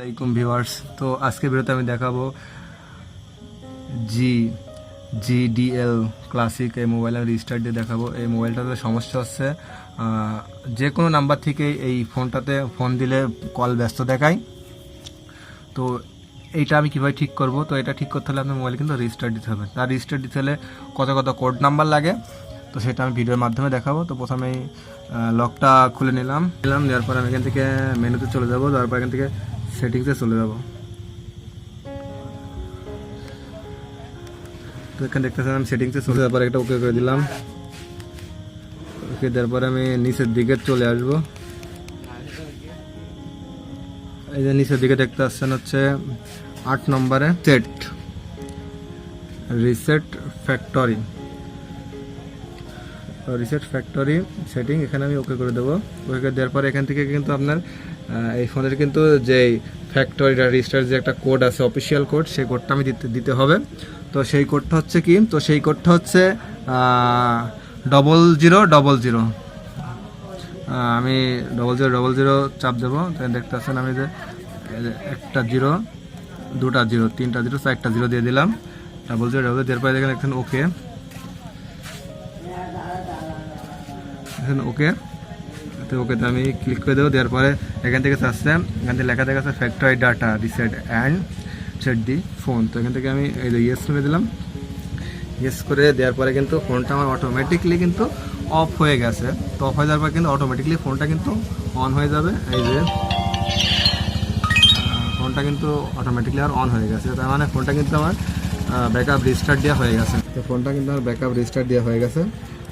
আসসালামাইকুম ভিউয়ার্স। তো আজকে ভিডিওতে আমি দেখাবো জি জিডিএল ক্লাসিক এই মোবাইল আমি দিয়ে দেখাবো। এই মোবাইলটাতে সমস্যা হচ্ছে যে কোনো নাম্বার থেকে এই ফোনটাতে ফোন দিলে কল ব্যস্ত দেখায়। তো এইটা আমি কীভাবে ঠিক করব? তো এটা ঠিক করতে হলে আপনার মোবাইল কিন্তু রিস্টার্ট দিতে হবে। তার রিস্টার্ট দিতে হলে কত কত কোড নাম্বার লাগে, তো সেটা আমি ভিডিওর মাধ্যমে দেখাবো। তো প্রথমেই লকটা খুলে নিলাম। নিলাম, নেওয়ার পর আমি এখান থেকে মেনুতে চলে যাব। তারপর এখান থেকে সেটিংসে চলে যাব। তো এখানে দেখতেছেন আমি সেটিংসে চলে পর একটা ওকে করে দিলাম। ওকে দেওয়ার পর আমি নিচের দিকে চলে আসব। এই যে নিচের দিকে দেখতে পাচ্ছেন হচ্ছে আট নম্বরে set reset factory reset factory setting এখানে আমি ওকে করে দেবো। ওকে দেওয়ার পরে এখান থেকে কিন্তু আপনার এই ফোনের কিন্তু যে ফ্যাক্টরি রেজিস্টার যে একটা কোড আছে অফিসিয়াল কোড সেই কোডটা আমি দিতে দিতে হবে। তো সেই কোডটা হচ্ছে কি? তো সেই কোডটা হচ্ছে ডবল জিরো ডবল জিরো আমি ডবল জিরো ডবল জিরো চাপ দেবো। দেখতে পাচ্ছেন আমি যে একটা জিরো দুটা জিরো তিনটা জিরো চারটা জিরো দিয়ে দিলাম। ডবল জিরো ডাবল দেওয়ার পরে দেখেন ওকে এখানে ওকে। তো আমি ক্লিক করে দেবো, দেওয়ার পরে এখান থেকে আসছে এখান থেকে লেখা থেকে যাচ্ছে factory data reset and set the phone তো এখান থেকে আমি এই ইয়েস করে দিলাম। ইয়েস করে দেওয়ার পরে কিন্তু ফোনটা আমার অটোমেটিকলি কিন্তু অফ হয়ে গেছে। তো অফ হয়ে যাওয়ার পর কিন্তু অটোমেটিকলি ফোনটা কিন্তু অন হয়ে যাবে। এই যে ফোনটা কিন্তু অটোমেটিকলি আর অন হয়ে গেছে। তার মানে ফোনটা কিন্তু আমার ব্যাকআপ রিস্টার্ট দেওয়া হয়ে গেছে। তো ফোনটা কিন্তু আমার ব্যাকআপ রিস্টার্ট দেওয়া হয়ে গেছে।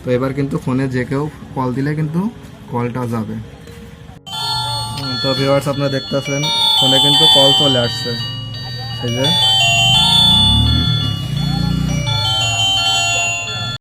তো এবার কিন্তু ফোনে যে কেউ কল দিলে কিন্তু কলটা যাবে। তো ভিউয়ার্স আপনারা দেখতেছেন, ফোনে কিন্তু কল চলে আসছে। সেই যে